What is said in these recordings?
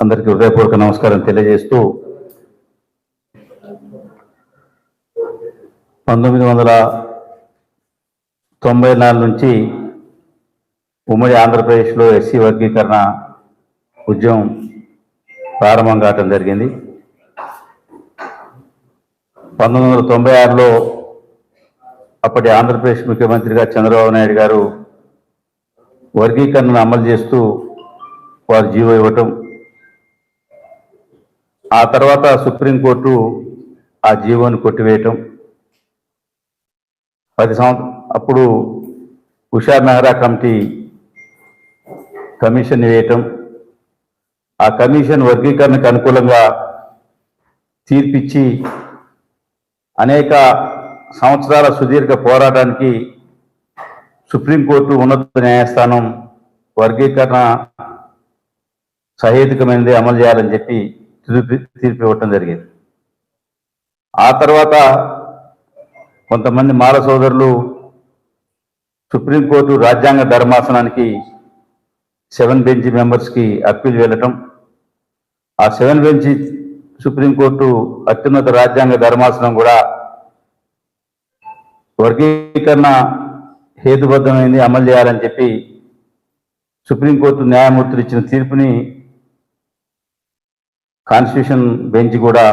అందరికీ హృదయపూర్వక నమస్కారం తెలియజేస్తూ పంతొమ్మిది వందల తొంభై నాలుగు నుంచి ఉమ్మడి ఆంధ్రప్రదేశ్లో ఎస్సీ వర్గీకరణ ఉద్యమం ప్రారంభం కావటం జరిగింది. పంతొమ్మిది వందల తొంభై ఆరులో అప్పటి ఆంధ్రప్రదేశ్ ముఖ్యమంత్రిగా చంద్రబాబు నాయుడు గారు వర్గీకరణను అమలు చేస్తూ వారు జీవో ఇవ్వటం ఆ తర్వాత సుప్రీంకోర్టు ఆ జీవోని కొట్టివేయటం. పది సంవత్సరం అప్పుడు ఉషా మెహ్రా కమిటీ కమిషన్ వేయటం. ఆ కమిషన్ వర్గీకరణకు అనుకూలంగా తీర్పిచ్చి అనేక సంవత్సరాల సుదీర్ఘ పోరాటానికి సుప్రీంకోర్టు ఉన్నత న్యాయస్థానం వర్గీకరణ సహేతుకమైనది అమలు చేయాలని చెప్పి తీర్పు తీర్పు ఇవ్వటం జరిగింది. ఆ తర్వాత కొంతమంది మాల సోదరులు సుప్రీంకోర్టు రాజ్యాంగ ధర్మాసనానికి సెవెన్ బెంచ్ మెంబర్స్కి అప్పీల్ వెళ్ళటం ఆ సెవెన్ బెంచ్ సుప్రీంకోర్టు అత్యున్నత రాజ్యాంగ ధర్మాసనం కూడా వర్గీకరణ హేతుబద్ధమైంది అమలు చేయాలని చెప్పి సుప్రీంకోర్టు న్యాయమూర్తులు ఇచ్చిన తీర్పుని కాన్స్టిట్యూషన్ బెంచ్ కూడా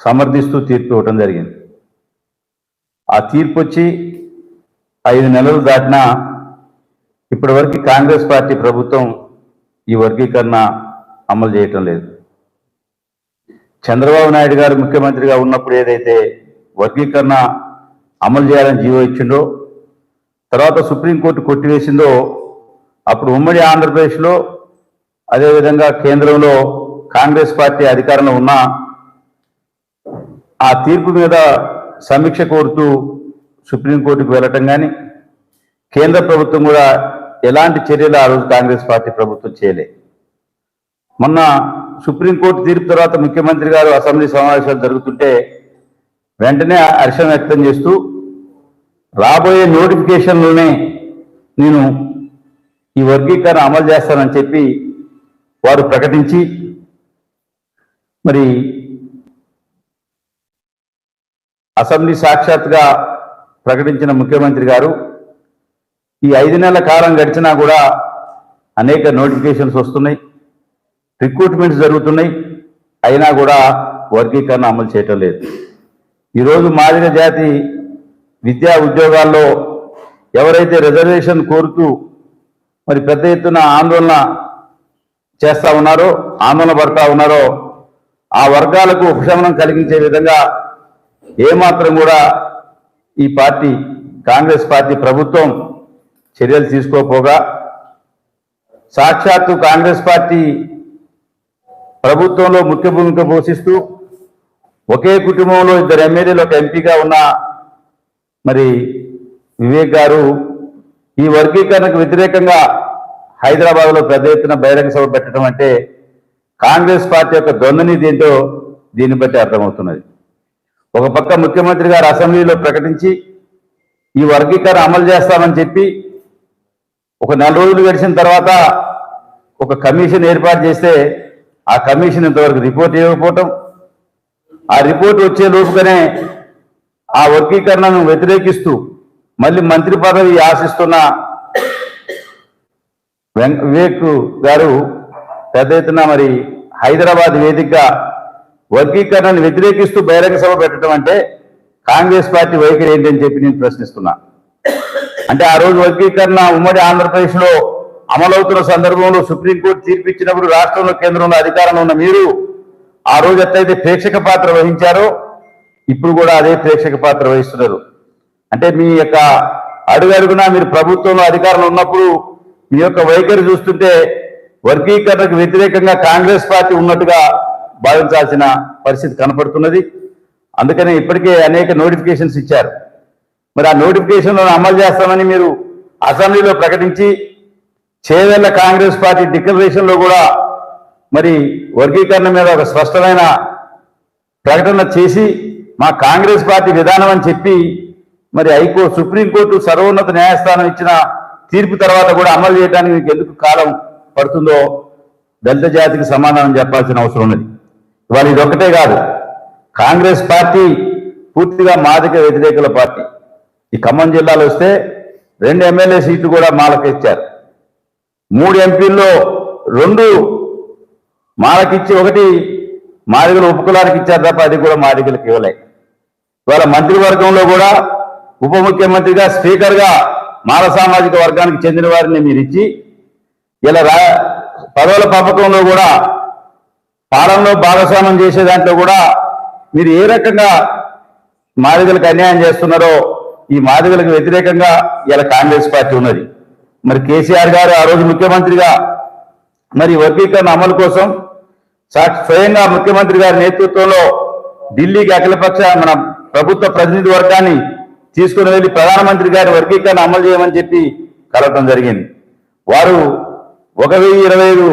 సమర్థిస్తూ తీర్పు ఇవ్వటం జరిగింది. ఆ తీర్పు వచ్చి ఐదు నెలలు దాటినా ఇప్పటివరకు కాంగ్రెస్ పార్టీ ప్రభుత్వం ఈ వర్గీకరణ అమలు చేయటం లేదు. చంద్రబాబు నాయుడు గారు ముఖ్యమంత్రిగా ఉన్నప్పుడు ఏదైతే వర్గీకరణ అమలు చేయాలని జీవో ఇచ్చిండో తర్వాత సుప్రీంకోర్టు కొట్టివేసిందో అప్పుడు ఉమ్మడి ఆంధ్రప్రదేశ్లో అదేవిధంగా కేంద్రంలో కాంగ్రెస్ పార్టీ అధికారంలో ఉన్న ఆ తీర్పు మీద సమీక్ష కోరుతూ సుప్రీంకోర్టుకు వెళ్ళటం కానీ కేంద్ర ప్రభుత్వం కూడా ఎలాంటి చర్యలు ఆ రోజు కాంగ్రెస్ పార్టీ ప్రభుత్వం చేయలే. మొన్న సుప్రీంకోర్టు తీర్పు తర్వాత ముఖ్యమంత్రి గారు అసెంబ్లీ సమావేశాలు జరుగుతుంటే వెంటనే హర్షం వ్యక్తం చేస్తూ రాబోయే నోటిఫికేషన్లోనే నేను ఈ వర్గీకరణ అమలు చేస్తానని చెప్పి వారు ప్రకటించి మరి అసెంబ్లీ సాక్షాత్గా ప్రకటించిన ముఖ్యమంత్రి గారు ఈ ఐదు నెలల కాలం గడిచినా కూడా అనేక నోటిఫికేషన్స్ వస్తున్నాయి రిక్రూట్మెంట్స్ జరుగుతున్నాయి అయినా కూడా వర్గీకరణ అమలు చేయటం లేదు. ఈరోజు మాదిగ జాతి విద్యా ఉద్యోగాల్లో ఎవరైతే రిజర్వేషన్ కోరుతూ మరి పెద్ద ఎత్తున ఆందోళన చేస్తూ ఉన్నారో ఆందోళన పడతా ఉన్నారో ఆ వర్గాలకు ఉపశమనం కలిగించే విధంగా ఏమాత్రం కూడా ఈ పార్టీ కాంగ్రెస్ పార్టీ ప్రభుత్వం చర్యలు తీసుకోపోగా సాక్షాత్తు కాంగ్రెస్ పార్టీ ప్రభుత్వంలో ముఖ్య భూమిక పోషిస్తూ ఒకే కుటుంబంలో ఇద్దరు ఎమ్మెల్యేలు ఒక ఎంపీగా ఉన్న మరి వివేక్ గారు ఈ వర్గీకరణకు వ్యతిరేకంగా హైదరాబాద్లో పెద్ద ఎత్తున బహిరంగ సభ పెట్టడం అంటే కాంగ్రెస్ పార్టీ యొక్క ద్వంద్వనీతి ఏంటో దీన్ని బట్టి అర్థమవుతున్నది. ఒక పక్క ముఖ్యమంత్రి గారు అసెంబ్లీలో ప్రకటించి ఈ వర్గీకరణ అమలు చేస్తామని చెప్పి ఒక నెల రోజులు గడిచిన తర్వాత ఒక కమిషన్ ఏర్పాటు చేస్తే ఆ కమిషన్ ఇంతవరకు రిపోర్ట్ ఇవ్వకపోవటం ఆ రిపోర్ట్ వచ్చే లోపుగానే ఆ వర్గీకరణను వ్యతిరేకిస్తూ మళ్ళీ మంత్రి పదవి ఆశిస్తున్న వివేక్ గారు పెద్ద ఎత్తున మరి హైదరాబాద్ వేదికగా వర్గీకరణను వ్యతిరేకిస్తూ బహిరంగ సభ పెట్టడం అంటే కాంగ్రెస్ పార్టీ వైఖరి ఏంటని చెప్పి నేను ప్రశ్నిస్తున్నా. అంటే ఆ రోజు వర్గీకరణ ఉమ్మడి ఆంధ్రప్రదేశ్లో అమలవుతున్న సందర్భంలో సుప్రీంకోర్టు తీర్పు ఇచ్చినప్పుడు రాష్ట్రంలో కేంద్రంలో అధికారంలో ఉన్న మీరు ఆ రోజు ఎట్లయితే ప్రేక్షక పాత్ర వహించారో ఇప్పుడు కూడా అదే ప్రేక్షక పాత్ర వహిస్తున్నారు. అంటే మీ యొక్క అడుగడుగునా మీరు ప్రభుత్వంలో అధికారంలో ఉన్నప్పుడు మీ యొక్క వైఖరి చూస్తుంటే వర్గీకరణకు వ్యతిరేకంగా కాంగ్రెస్ పార్టీ ఉన్నట్టుగా భావించాల్సిన పరిస్థితి కనపడుతున్నది. అందుకనే ఇప్పటికే అనేక నోటిఫికేషన్స్ ఇచ్చారు. మరి ఆ నోటిఫికేషన్లను అమలు చేస్తామని మీరు అసెంబ్లీలో ప్రకటించి చేవేళ్ళ కాంగ్రెస్ పార్టీ డిక్లరేషన్లో కూడా మరి వర్గీకరణ మీద ఒక స్పష్టమైన ప్రకటన చేసి మా కాంగ్రెస్ పార్టీ విధానం అని చెప్పి మరి హైకోర్టు సుప్రీంకోర్టు సర్వోన్నత న్యాయస్థానం ఇచ్చిన తీర్పు తర్వాత కూడా అమలు చేయడానికి మీకు ఎందుకు కాలం పడుతుందో దళిత జాతికి సమాధానం చెప్పాల్సిన అవసరం ఉన్నది. ఇవాళ ఇది కాదు. కాంగ్రెస్ పార్టీ పూర్తిగా మాదిక వ్యతిరేకుల పార్టీ. ఈ ఖమ్మం జిల్లాలో వస్తే రెండు ఎమ్మెల్యే సీట్లు కూడా మాలకిచ్చారు మూడు ఎంపీల్లో రెండు మాలకిచ్చి ఒకటి మాదిగలు ఉపకులానికి ఇచ్చారు తప్ప అది కూడా మాదిగలకు ఇవ్వలే. ఇవాళ మంత్రివర్గంలో కూడా ఉప ముఖ్యమంత్రిగా స్పీకర్గా మాల సామాజిక వర్గానికి చెందిన వారిని మీరు ఇచ్చి ఇలా రా పదవుల పంపకంలో కూడా పాలనలో భాగస్వామ్యం చేసే దాంట్లో కూడా మీరు ఏ రకంగా మాదిగలకు అన్యాయం చేస్తున్నారో ఈ మాదిగలకు వ్యతిరేకంగా ఇలా కాంగ్రెస్ పార్టీ ఉన్నది. మరి కేసీఆర్ గారు ఆ రోజు ముఖ్యమంత్రిగా మరి వర్గీకరణ అమలు కోసం స్వయంగా ముఖ్యమంత్రి గారి నేతృత్వంలో ఢిల్లీకి అఖిలపక్ష మన ప్రభుత్వ ప్రతినిధి వర్గాన్ని తీసుకుని వెళ్ళి ప్రధానమంత్రి గారి వర్గీకరణ అమలు చేయమని చెప్పి కలవటం జరిగింది. వారు ఒక వెయ్యి ఇరవై ఐదు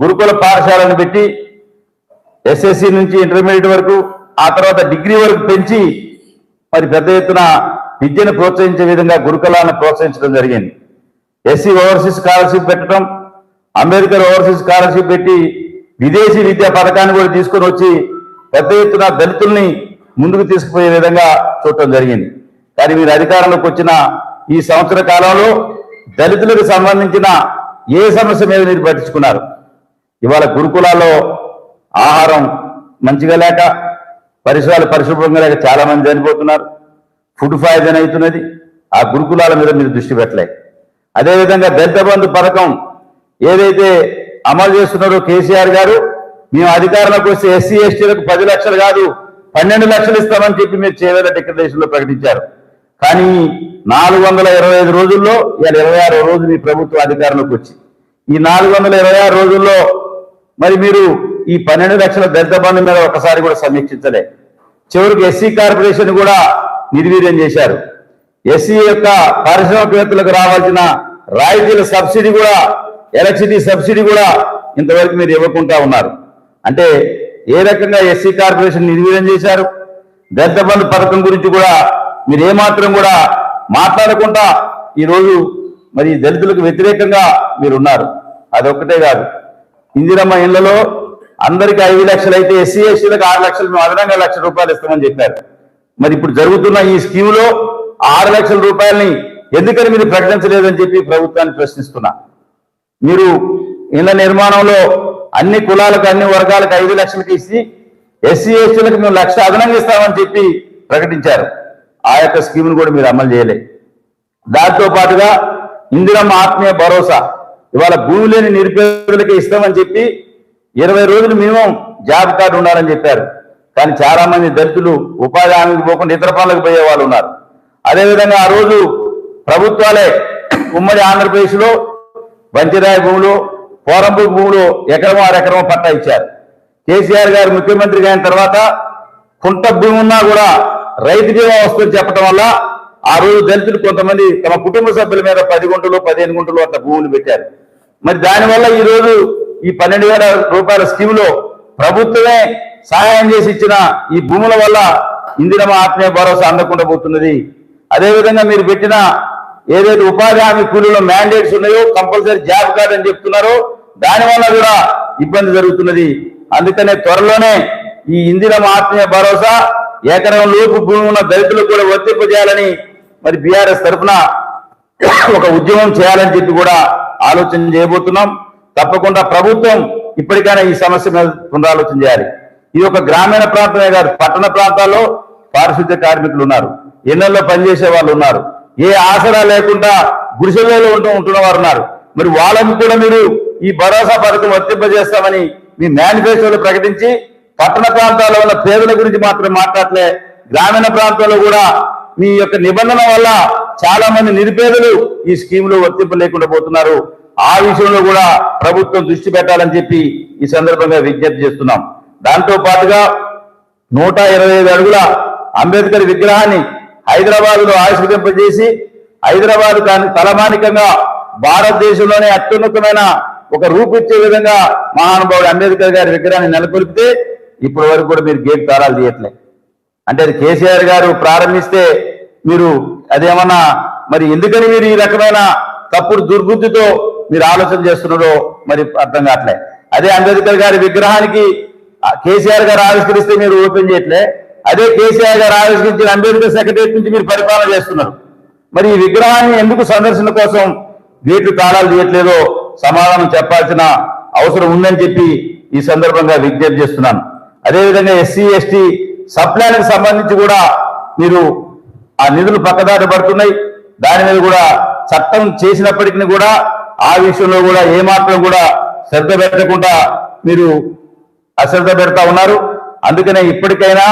గురుకుల పాఠశాలను పెట్టి ఎస్ఎస్సి నుంచి ఇంటర్మీడియట్ వరకు ఆ తర్వాత డిగ్రీ వరకు పెంచి మరి పెద్ద ఎత్తున విద్యను ప్రోత్సహించే విధంగా గురుకులాన్ని ప్రోత్సహించడం జరిగింది. ఎస్సీ ఓవర్సీస్ స్కాలర్షిప్ పెట్టడం అంబేద్కర్ ఓవర్సీస్ స్కాలర్షిప్ పెట్టి విదేశీ విద్యా పథకాన్ని కూడా తీసుకొని వచ్చి పెద్ద ఎత్తున దళితుల్ని ముందుకు తీసుకుపోయే విధంగా చూడటం జరిగింది. కానీ మీరు అధికారంలోకి వచ్చిన ఈ సంవత్సర కాలంలో దళితులకు సంబంధించిన ఏ సమస్య మీద మీరు పట్టించుకున్నారు? ఇవాళ గురుకులాల్లో ఆహారం మంచిగా లేక పరిసరాలు పరిశుభ్రంగా లేక చాలా మంది చనిపోతున్నారు. ఫుడ్ పాయిజన్ అవుతున్నది. ఆ గురుకులాల మీద మీరు దృష్టి పెట్టలే. అదేవిధంగా దళిత బంధు పథకం ఏదైతే అమలు చేస్తున్నారో కేసీఆర్ గారు మేము అధికారంలోకి వస్తే ఎస్సీ ఎస్టీలకు పది లక్షలు కాదు పన్నెండు లక్షలు ఇస్తామని చెప్పి మీరు చేవేల డిక్లరేషన్లో ప్రకటించారు. కానీ నాలుగు వందల ఇరవై ఐదు రోజుల్లో ఇవాళ ఇరవై ఆరో రోజు మీ ప్రభుత్వ అధికారంలోకి వచ్చి ఈ నాలుగు వందల ఇరవై ఆరు రోజుల్లో మరి మీరు ఈ పన్నెండు లక్షల దళిత బంధు మీద ఒకసారి కూడా సమీక్షించలే. చివరికి ఎస్సీ కార్పొరేషన్ కూడా నిర్వీర్యం చేశారు. ఎస్సీ యొక్క పారిశ్రామికవేత్తలకు రావాల్సిన రాయితీల సబ్సిడీ కూడా ఎలక్ట్రిసిటీ సబ్సిడీ కూడా ఇంతవరకు మీరు ఇవ్వకుండా ఉన్నారు. అంటే ఏ రకంగా ఎస్సీ కార్పొరేషన్ నిర్వీర్యం చేశారు? దళిత బంధు పథకం గురించి కూడా మీరు ఏమాత్రం కూడా మాట్లాడకుండా ఈరోజు మరి దళితులకు వ్యతిరేకంగా మీరు ఉన్నారు అదొక్కటే కాదు. ఇందిరమ్మ ఇళ్ళలో అందరికీ ఐదు లక్షలు అయితే ఎస్సీ ఎస్సీలకు ఆరు లక్షలు మేము అదనంగా లక్ష రూపాయలు ఇస్తామని చెప్పారు. మరి ఇప్పుడు జరుగుతున్న ఈ స్కీములో ఆరు లక్షల రూపాయలని ఎందుకని మీరు ప్రకటించలేదని చెప్పి ప్రభుత్వాన్ని ప్రశ్నిస్తున్నా. మీరు ఇళ్ళ నిర్మాణంలో అన్ని కులాలకు అన్ని వర్గాలకు ఐదు లక్షలకు ఇచ్చి ఎస్సీ ఎస్టీలకు మేము లక్ష అదనంగా ఇస్తామని చెప్పి ప్రకటించారు. ఆ యొక్క స్కీమ్ను కూడా మీరు అమలు చేయలే. దాంతో పాటుగా ఇందిరమ్మ ఆత్మీయ భరోసా. ఇవాళ భూమి లేని నిరుపేదలకి ఇస్తామని చెప్పి ఇరవై రోజులు మినిమం జాబ్ కార్డు ఉండాలని చెప్పారు. కానీ చాలా మంది దళితులు ఉపాధి హామీకి పోకుండా ఇతర పనులకు పోయే వాళ్ళు ఉన్నారు. అదేవిధంగా ఆ రోజు ప్రభుత్వాలే ఉమ్మడి ఆంధ్రప్రదేశ్లో బంచిరాయ భూములు పోరంపు భూములు ఎకరమో అరెకరమో పట్టా ఇచ్చారు. కేసీఆర్ గారు ముఖ్యమంత్రి అయిన తర్వాత కుంట భూమి ఉన్నా కూడా రైతు బీమా వస్తుందని చెప్పడం వల్ల ఆ రోజు దళితులు కొంతమంది తమ కుటుంబ సభ్యుల మీద పది గుంటలు పదిహేను గుంటలు అట్లా భూములు పెట్టారు. మరి దానివల్ల ఈ రోజు ఈ పన్నెండు వేల రూపాయల స్కీమ్లో ప్రభుత్వమే సహాయం చేసి ఇచ్చిన ఈ భూముల వల్ల ఇందిరమ ఆత్మీయ భరోసా అందకుండా పోతున్నది. అదేవిధంగా మీరు పెట్టిన ఏదైతే ఉపాధి హామీ కూలీలో మ్యాండేట్స్ ఉన్నాయో కంపల్సరీ జాబ్ కార్డ్ అని చెప్తున్నారో దానివల్ల కూడా ఇబ్బంది జరుగుతున్నది. అందుకనే త్వరలోనే ఈ ఇందిరమ ఆత్మీయ భరోసా ఎకరం లోపు భూమి ఉన్న దళితులు కూడా వర్తింపజేయాలని మరి బీఆర్ఎస్ తరఫున ఒక ఉద్యమం చేయాలని చెప్పి కూడా ఆలోచన చేయబోతున్నాం. తప్పకుండా ప్రభుత్వం ఇప్పటికైనా ఈ సమస్య మీద పునరాలోచన చేయాలి. ఇది ఒక గ్రామీణ ప్రాంతమే కాదు పట్టణ ప్రాంతాల్లో పారిశుద్ధ్య కార్మికులు ఉన్నారు. ఎన్నెల్లో పనిచేసే వాళ్ళు ఉన్నారు. ఏ ఆసరా లేకుండా గుడిసెలలో ఉంటూ ఉంటున్న వారు ఉన్నారు. మరి వాళ్ళకు కూడా మీరు ఈ భరోసా పథకం వర్తింపజేస్తామని మీ మేనిఫెస్టోలో ప్రకటించి పట్టణ ప్రాంతాల్లో ఉన్న పేదల గురించి మాత్రం మాట్లాడలే గ్రామీణ ప్రాంతాల్లో కూడా మీ యొక్క నిబంధన వల్ల చాలా మంది నిరుపేదలు ఈ స్కీమ్లో వర్తింపు లేకుండా పోతున్నారు. ఆ విషయంలో కూడా ప్రభుత్వం దృష్టి పెట్టాలని చెప్పి ఈ సందర్భంగా విజ్ఞప్తి చేస్తున్నాం. దాంతో పాటుగా నూట ఇరవై ఐదు అడుగుల అంబేద్కర్ విగ్రహాన్ని హైదరాబాద్లో ఆవిష్కరింపజేసి హైదరాబాద్ కానీ తలమానికంగా భారతదేశంలోనే అత్యున్నతమైన ఒక రూపిచ్చే విధంగా మహానుభావుడు అంబేద్కర్ గారి విగ్రహాన్ని నెలకొల్పితే ఇప్పటి వరకు కూడా మీరు గేట్ తారాలు తీయట్లే. అంటే అది కేసీఆర్ గారు ప్రారంభిస్తే మీరు అదేమన్నా మరి ఎందుకని మీరు ఈ రకమైన తప్పుడు దుర్బుద్ధితో మీరు ఆలోచన చేస్తున్నారో మరి అర్థం కావట్లే. అదే అంబేద్కర్ గారి విగ్రహానికి కేసీఆర్ గారు ఆవిష్కరిస్తే మీరు ఓపెన్ చేయట్లే. అదే కేసీఆర్ గారు ఆవిష్కరించిన అంబేద్కర్ సెక్రటరీ నుంచి మీరు పరిపాలన చేస్తున్నారు. మరి ఈ విగ్రహాన్ని ఎందుకు సందర్శన కోసం గేట్లు తాళాలు తీయట్లేదో సమాధానం చెప్పాల్సిన అవసరం ఉందని చెప్పి ఈ సందర్భంగా విజ్ఞప్తి చేస్తున్నాను. అదేవిధంగా ఎస్సీ ఎస్టీ సప్లాన్కి సంబంధించి కూడా మీరు ఆ నిధులు పక్కదారి పడుతున్నాయి. దాని మీద కూడా చట్టం చేసినప్పటికీ కూడా ఆ విషయంలో కూడా ఏమాత్రం కూడా శ్రద్ధ పెట్టకుండా మీరు అశ్రద్ధ పెడతా ఉన్నారు. అందుకనే ఇప్పటికైనా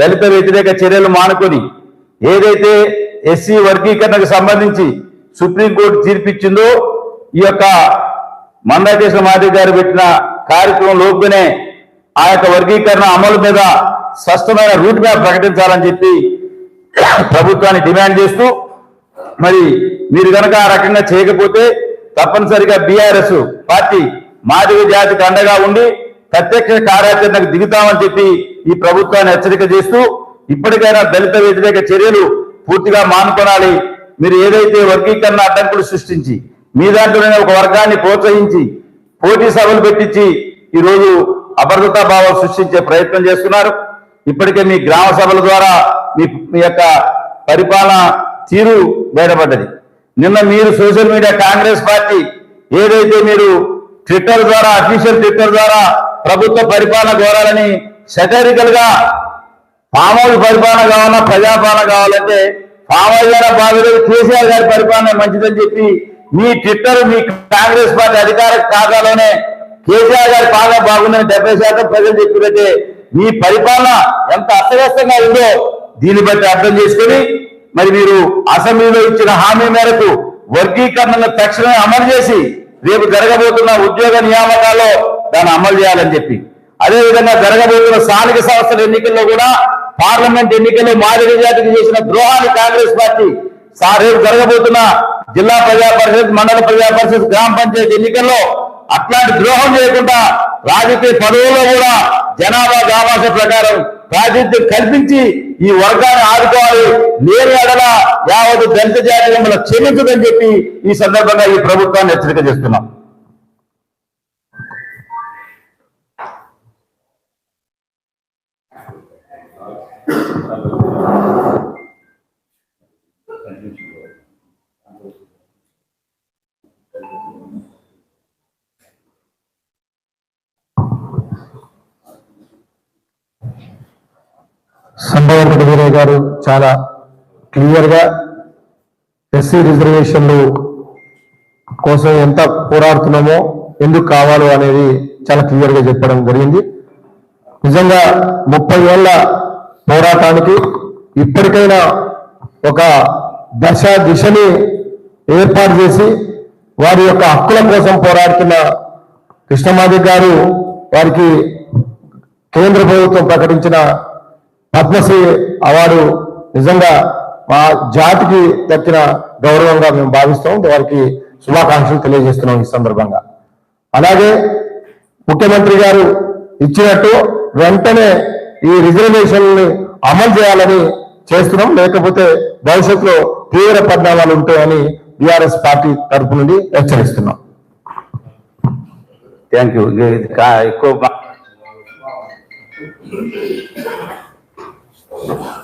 దళిత వ్యతిరేక చర్యలు మానుకొని ఏదైతే ఎస్సీ వర్గీకరణకు సంబంధించి సుప్రీంకోర్టు తీర్పిచ్చిందో ఈ యొక్క మందాకేశ్వర మాదిరి గారు పెట్టిన కార్యక్రమం లోపునే ఆ యొక్క వర్గీకరణ అమలు మీద స్పష్టమైన రూట్ మ్యాప్ ప్రకటించాలని చెప్పి ప్రభుత్వాన్ని డిమాండ్ చేస్తూ మరి మీరు కనుక ఆ రకంగా చేయకపోతే తప్పనిసరిగా బీఆర్ఎస్ పార్టీ మాదిగ జాతికి అండగా ఉండి ప్రత్యక్ష కార్యాచరణకు దిగుతామని చెప్పి ఈ ప్రభుత్వాన్ని హెచ్చరిక చేస్తూ ఇప్పటికైనా దళిత వ్యతిరేక చర్యలు పూర్తిగా మానుకొనాలి. మీరు ఏదైతే వర్గీకరణ అడ్డంకులు సృష్టించి మీ దాంట్లోనే ఒక వర్గాన్ని ప్రోత్సహించి పోటీ సభలు పెట్టించి ఈరోజు అభద్రతా భావం సృష్టించే ప్రయత్నం చేస్తున్నారు. ఇప్పటికే మీ గ్రామ సభల ద్వారా మీ మీ యొక్క పరిపాలన తీరు బయటపడ్డది. నిన్న మీరు సోషల్ మీడియా కాంగ్రెస్ పార్టీ ఏదైతే మీరు ట్విట్టర్ ద్వారా అఫీషియల్ ట్విట్టర్ ద్వారా ప్రభుత్వ పరిపాలన కోరాలని సెటరికల్గా ఫామ్ హౌస్ పరిపాలన కావాలన్నా ప్రజాపాలన కావాలంటే ఫామ్ హౌస్ అయినా కేసీఆర్ గారి పరిపాలన మంచిదని చెప్పి మీ ట్విట్టర్ మీ కాంగ్రెస్ పార్టీ అధికార ఖాతాలోనే కేసీఆర్ గారి పాలన బాగుందని డెబ్బై శాతం ప్రజలు చెప్పినట్టే మీ పరిపాలన ఎంత అస్తవ్యస్తంగా ఉందో దీన్ని బట్టి అర్థం చేసుకొని మరి మీరు అసెంబ్లీలో ఇచ్చిన హామీ మేరకు వర్గీకరణను తక్షణమే అమలు చేసి రేపు జరగబోతున్న ఉద్యోగ నియామకాల్లో దాన్ని అమలు చేయాలని చెప్పి. అదేవిధంగా జరగబోతున్న స్థానిక సంస్థల ఎన్నికల్లో కూడా పార్లమెంట్ ఎన్నికల్లో మాదిరి జాతికి చేసిన ద్రోహాన్ని కాంగ్రెస్ పార్టీ రేపు జరగబోతున్న జిల్లా ప్రజా పరిషత్ మండల ప్రజా పరిషత్ గ్రామ పంచాయతీ ఎన్నికల్లో అట్లాంటి ద్రోహం చేయకుండా రాజకీయ పదవుల్లో కూడా జనాభా దామాస ప్రకారం ప్రాతినిధ్యం కల్పించి ఈ వర్గాన్ని ఆదుకోవాలి. లేని ఎడల యావత్ దళిత జాతి మిమ్మల్ని క్షమించదని చెప్పి ఈ సందర్భంగా ఈ ప్రభుత్వాన్ని హెచ్చరిక చేస్తున్నాం. సంభవపతి వీరయ్య గారు చాలా క్లియర్గా ఎస్సీ రిజర్వేషన్లు కోసం ఎంత పోరాడుతున్నామో ఎందుకు కావాలో అనేది చాలా క్లియర్గా చెప్పడం జరిగింది. నిజంగా ముప్పై ఏళ్ళ పోరాటానికి ఇప్పటికైనా ఒక దశ దిశని ఏర్పాటు చేసి వారి యొక్క హక్కుల కోసం పోరాడుతున్న కృష్ణమాది గారు వారికి కేంద్ర ప్రభుత్వం ప్రకటించిన పద్మశ్రీ అవార్డు నిజంగా మా జాతికి దక్కిన గౌరవంగా మేము భావిస్తాం వారికి శుభాకాంక్షలు తెలియజేస్తున్నాం ఈ సందర్భంగా. అలాగే ముఖ్యమంత్రి గారు ఇచ్చినట్టు వెంటనే ఈ రిజర్వేషన్ని అమలు చేయాలని చేస్తున్నాం. లేకపోతే భవిష్యత్తులో తీవ్ర పరిణామాలు ఉంటాయని బీఆర్ఎస్ పార్టీ తరపు నుండి హెచ్చరిస్తున్నాం. థ్యాంక్ యూ ఎక్కువ Oh.